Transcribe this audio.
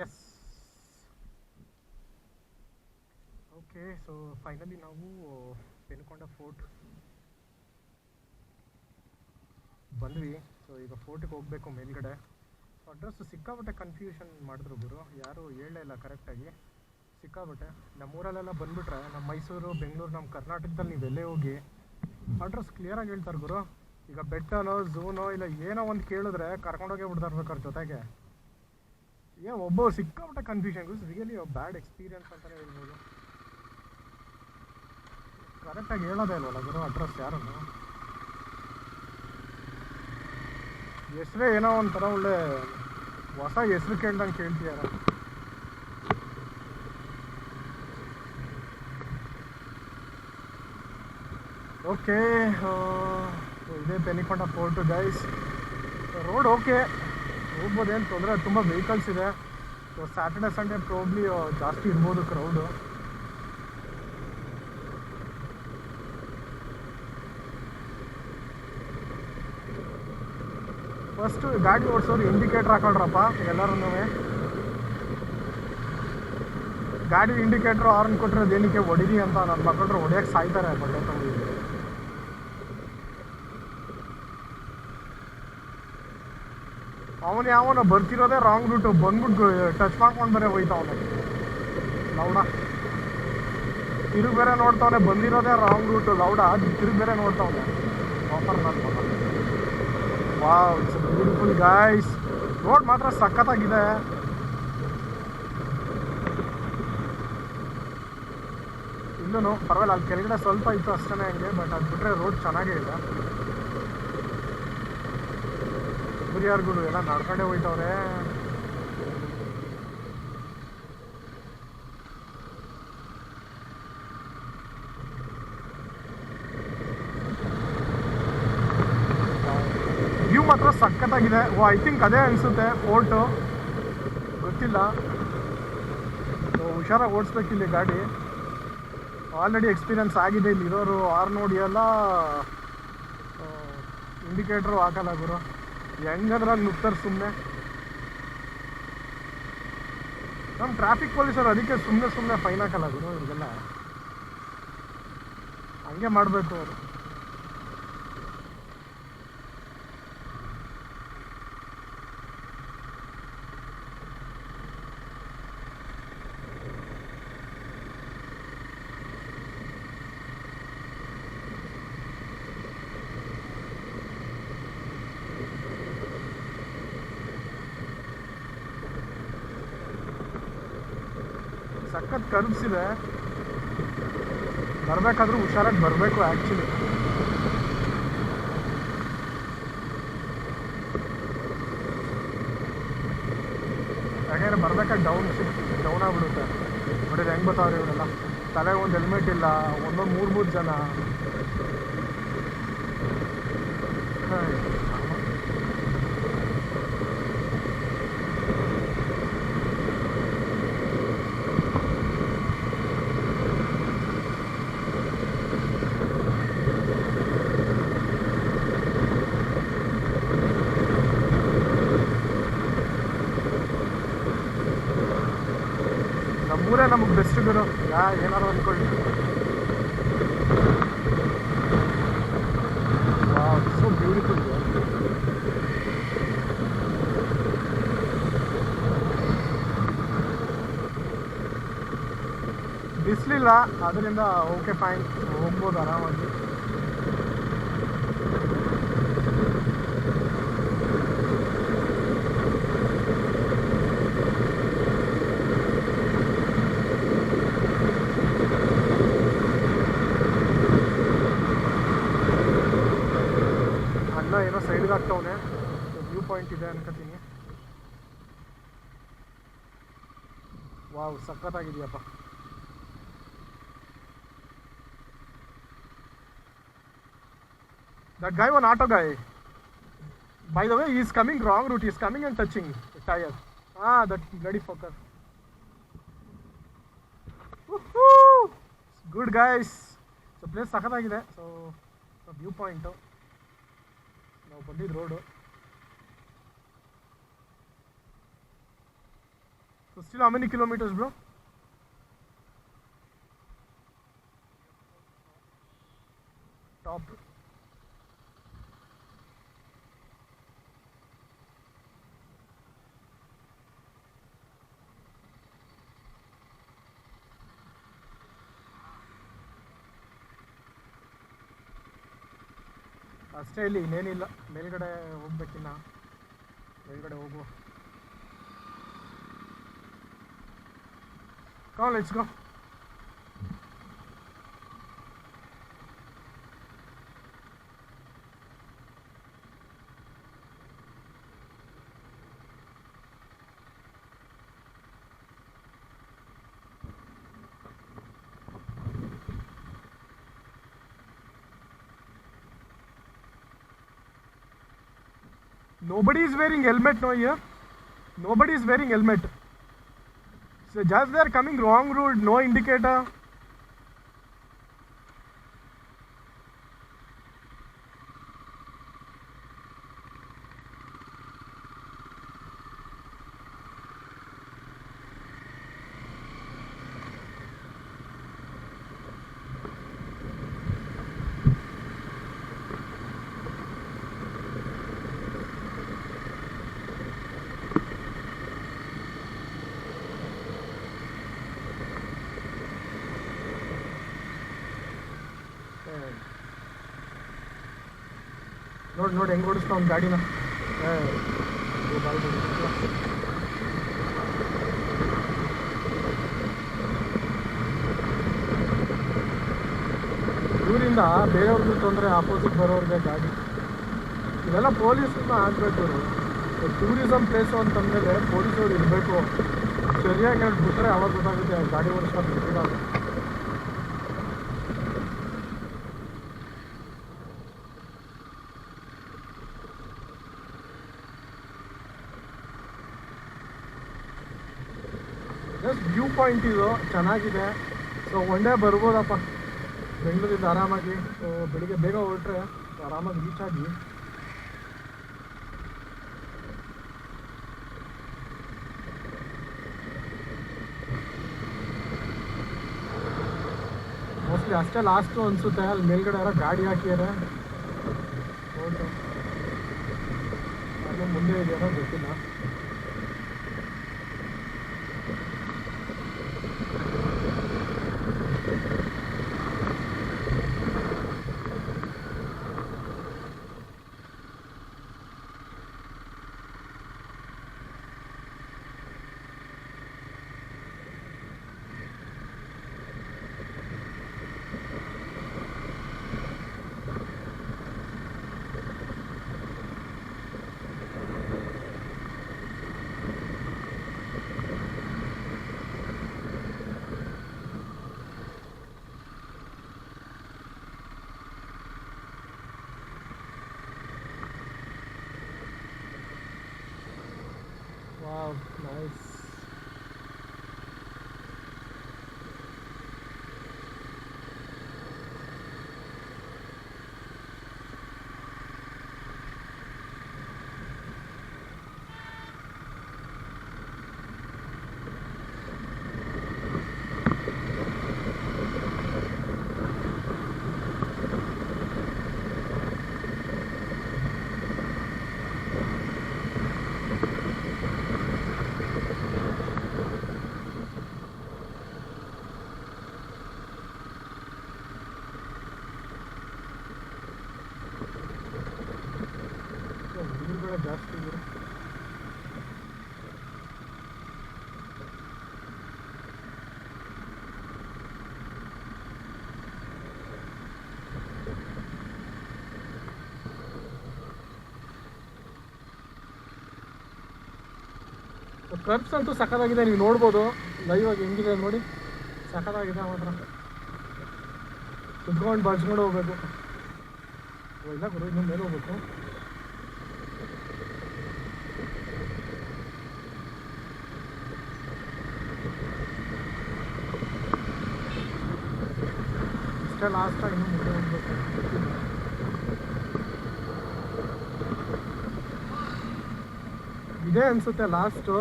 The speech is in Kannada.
ಎಸ್ ಓಕೆ ಸೊ ಫೈನಲಿ ನಾವು ಬೆನ್ಕೊಂಡ ಫೋರ್ಟ್ ಬಂದ್ವಿ. ಸೊ ಈಗ ಫೋರ್ಟಿಗೆ ಹೋಗಬೇಕು ಮೇಲ್ಗಡೆ. ಸೊ ಅಡ್ರೆಸ್ ಸಿಕ್ಕಾಬಟ್ಟೆ ಕನ್ಫ್ಯೂಷನ್ ಮಾಡಿದ್ರು ಗುರು. ಯಾರೂ ಇಲ್ಲ ಕರೆಕ್ಟಾಗಿ ಸಿಕ್ಕಾಬಟ್ಟೆ ನಮ್ಮೂರಲ್ಲೆಲ್ಲ ಬಂದ್ಬಿಟ್ರೆ, ನಮ್ಮ ಮೈಸೂರು, ಬೆಂಗಳೂರು, ನಮ್ಮ ಕರ್ನಾಟಕದಲ್ಲಿ ನೀವೆಲ್ಲೇ ಹೋಗಿ ಅಡ್ರೆಸ್ ಕ್ಲಿಯರಾಗಿ ಹೇಳ್ತಾರೆ ಗುರು. ಈಗ ಬೆಟ್ಟನೋ, ಝೂನೋ, ಇಲ್ಲ ಏನೋ ಒಂದು ಕೇಳಿದ್ರೆ ಕರ್ಕೊಂಡೋಗೇ ಬಿಡ್ತಾರೆ ಬೇಕಾದ್ರೆ ಜೊತೆಗೆ. ಏ ಒಬ್ಬ ಸಿಕ್ಕಾಪಟ್ಟೆ confusion guys really bad experience ಅಂತಲೇ ಹೇಳ್ಬೋದು. ಕರೆಕ್ಟಾಗಿ ಹೇಳೋದೇ ಇಲ್ವಲ್ಲ, ಗುರು? ಅಡ್ರೆಸ್ ಯಾರು ಹೆಸ್ರೇ ಏನೋ ಒಂಥರ ಒಳ್ಳೆ ಹೊಸ ಹೆಸ್ರು ಕೇಳ್ದಂಗೆ ಕೇಳ್ತೀಯಾರ ಓಕೆ ಇದೇ ಬೆನಿಕೊಂಡ ಫೋರ್ಟು ಗೈಸ್ ರೋಡ್ ಓಕೆ ಹೋಗ್ಬೋದೇನು ತೊಂದರೆ ತುಂಬ ವೆಹಿಕಲ್ಸ್ ಇದೆ. ಸೊ ಸ್ಯಾಟರ್ಡೆ ಸಂಡೇ ಪ್ರಾಬ್ಲಿ ಜಾಸ್ತಿ ಇರ್ಬೋದು ಕ್ರೌಡು ಫಸ್ಟು ಗಾಡಿ ಓಡಿಸೋರು ಇಂಡಿಕೇಟ್ರ್ ಹಾಕೊಳ್ರಪ್ಪ ಎಲ್ಲರೂ ಗಾಡಿ ಇಂಡಿಕೇಟ್ರ್ ಆರ್ನ್ ಕೊಟ್ಟಿರೋದು ಏನಕ್ಕೆ ಹೊಡಿರಿ ಅಂತ ನನ್ನ ಮಕ್ಕಳು ಹೊಡಿಯೋಕೆ ಸಾಯ್ತಾರೆ, ಬಟ್ಟೆ ಅವನು ಯಾವನ ಬರ್ತಿರೋದೇ ರಾಂಗ್ ರೂಟು ಬಂದ್ಬಿಟ್ಟು ಟಚ್ ಮಾಡ್ಕೊಂಡು ಬರೇ ಹೋಯ್ತಾವನೆ. ಲೌಡ. ತಿರುಗಿ ಬೇರೆ ನೋಡ್ತಾವನೆ, ಬಂದಿರೋದೇ ರಾಂಗ್ ರೂಟು ಲೌಡ, ತಿರುಗಿ ಬೇರೆ ನೋಡ್ತಾವನೆ. Offer wow it's beautiful guys road ಮಾತ್ರ ಸಖತ್ತಾಗಿದೆ. ಇಲ್ಲೂ ಪರವಾಗಿಲ್ಲ, ಅಲ್ಲಿ ಕೆಳಗಡೆ ಸ್ವಲ್ಪ ಇತ್ತು ಅಷ್ಟೇ ಹಂಗೆ ಬಟ್ ಅದು ಬಿಟ್ಟರೆ ರೋಡ್ ಚೆನ್ನಾಗೇ ಇದೆ. ಗುರಿಯಾರ್ಗುಡು ಎಲ್ಲ ನಡ್ಕೊಂಡೇ ಹೋಯ್ತವ್ರೆ. ವ್ಯೂ ಮಾತ್ರ ಸಖತ್ತಾಗಿದೆ. ಓ ಐ ಥಿಂಕ್ ಅದೇ ಅನಿಸುತ್ತೆ ಫೋರ್ಟು ಗೊತ್ತಿಲ್ಲ. ಹುಷಾರಾಗಿ ಓಡಿಸ್ಬೇಕು ಇಲ್ಲಿ ಗಾಡಿ. ಆಲ್ರೆಡಿ ಎಕ್ಸ್ಪೀರಿಯನ್ಸ್ ಆಗಿದೆ ಇಲ್ಲಿ ಇರೋರು ಆರ್ ನೋಡಿ ಎಲ್ಲ ಇಂಡಿಕೇಟ್ರು ಹಾಕಲ್ಲ ಗುರು. ಹೆಂಗದ್ರಾಗ ನುಗ್ತಾರೆ ಸುಮ್ಮನೆ ನಮ್ಮ ಟ್ರಾಫಿಕ್ ಪೊಲೀಸರು ಅದಕ್ಕೆ ಸುಮ್ಮನೆ ಸುಮ್ಮನೆ ಫೈನ್ ಹಾಕಲ್ಲ ಗುರು ಇವ್ರಿಗೆಲ್ಲ. ಹಂಗೆ ಮಾಡಬೇಕು ಅವರು. ಸಖತ್ ಕನಸಿದೆ. ಬರಬೇಕಾದ್ರೂ ಹುಷಾರಾಗಿ ಬರಬೇಕು ಆ್ಯಕ್ಚುಲಿ ಯಾಕೆಂದ್ರೆ ಬರ್ಬೇಕಾದ್ರೆ ಡೌನ್ ಡೌನ್ ಆಗ್ಬಿಡುತ್ತೆ. ನೋಡಿದ್ರೆ ಹೆಂಗ್ ಬರ್ತಾವ್ರಿ ಇವರೆಲ್ಲ. ತಲೆಗೆ ಒಂದು ಹೆಲ್ಮೆಟ್ ಇಲ್ಲ, ಒಂದೊಂದು ಮೂರು ಮೂರು ಜನ. ನಮ್ಮೂರೇ ನಮಗೆ ಬೆಸ್ಟ್ ಗುರು ಯಾ ಏನಾರು ಅಂದ್ಕೊಳ್ಳಿ ಸೊ ಬ್ಯೂಟಿಫುಲ್ ಬಿಸಿಲಿಲ್ಲ, ಅದರಿಂದ ಓಕೆ ಫೈನ್ ಹೋಗ್ಬೋದು ಆರಾಮಾಗಿ ಅಣ್ಣ ಏನೋ ಸೈಡ್ಗೆ ಆಗ್ತಾವನೆ ವ್ಯೂ ಪಾಯಿಂಟ್ ಇದೆ ಅನ್ಕೋತೀನಿ ವಾವ್ ಸಖತ್ತಾಗಿದೆಯಪ್ಪ That guy, one auto guy. By the way, he is coming wrong route. He is coming and touching the tire. Ah, that bloody fucker. Woohoo! Good guys. So place ಸಖತ್ತಾಗಿದೆ So ವ್ಯೂ ಪಾಯಿಂಟು ನಾವು ಬಂದಿದ್ದು road So still how many kilometers, bro? Top. ಅಷ್ಟೇ ಇಲ್ಲಿ ಇನ್ನೇನಿಲ್ಲ. ಮೇಲ್ಗಡೆ ಹೋಗ್ಬೇಕಿನ್ನ. ಮೇಲ್ಗಡೆ ಹೋಗುವ. ಕಾಲೇಜ್ಗೋ on, Nobody is wearing helmet no here. Nobody is wearing helmet. So just they are coming wrong road, no indicator. ನೋಡಿ ನೋಡಿ, ಹೆಂಗೆ ಓಡಿಸ್ತಾ ಒಂದು ಗಾಡಿನ. ಊರಿಂದ ಬೇರೆಯವ್ರಿಗೆ ತೊಂದರೆ ಆಪೋಸಿಟ್ ಬರೋರಿಗೆ ಗಾಡಿ. ಇವೆಲ್ಲ ಪೊಲೀಸನ್ನ ಆಗಬೇಕು. ಟೂರಿಸಮ್ ಪ್ಲೇಸು ಅಂತಂದಮೇಲೆ ಪೊಲೀಸವ್ರು ಇರಬೇಕು. ಸರಿಯಾಗಿ ಹೇಳ್ಬಿಟ್ರೆ ಅವಾಗ ಗೊತ್ತಾಗುತ್ತೆ ಗಾಡಿ ಓಡಿಸ್ಕೊಂಡು ಬಿಟ್ಟಿರೋದು ವ್ಯೂ ಪಾಯಿಂಟ್ ಇದು ಚೆನ್ನಾಗಿದೆ. ಸೊ ಒನ್ ಡೇ ಬರ್ಬೋದಪ್ಪ. ಬೆಂಗಳೂರಿಂದ ಆರಾಮಾಗಿ. ಬೆಳಿಗ್ಗೆ ಬೇಗ ಹೊರಟ್ರೆ ಆರಾಮಾಗಿ ರೀಚ್ ಆಗಿ. ಮೋಸ್ಟ್ಲಿ ಅಷ್ಟೇ ಲಾಸ್ಟು ಅನಿಸುತ್ತೆ. ಅಲ್ಲಿ ಮೇಲ್ಗಡೆ ಯಾರೋ ಗಾಡಿ ಹಾಕಿದ್ದಾರೆ ಮುಂದೆ ಇದೆಯೋ ಗೊತ್ತಿಲ್ಲ. ವಾವ್ ನೈಸ್ ಹುಡುಗರುಗಳ ಜಾಸ್ತಿ ಇದೆ ಕರ್ಬ್ಸ್ ಅಂತೂ ಸಖತ್ತಾಗಿದೆ, ನೀವು ನೋಡ್ಬೋದು. ಲೈವ್ ಆಗಿ ಹೆಂಗಿದೆ ನೋಡಿ. ಸಖತ್ತಾಗಿದೆ ಮಾತ್ರ. ಕುತ್ಕೊಂಡು ಬಳಸ್ಕೊಂಡು ಹೋಗ್ಬೇಕು. ಇಲ್ಲ ಗುರು, ಇನ್ನು ಮೇಲೆ ಹೋಗ್ಬೇಕು. ಇಷ್ಟೇ ಲಾಸ್ಟ್ ಇನ್ನು ಮುಂದೆ ಹೋಗ್ಬೇಕು. ಇದೇ ಅನ್ಸುತ್ತೆ ಲಾಸ್ಟು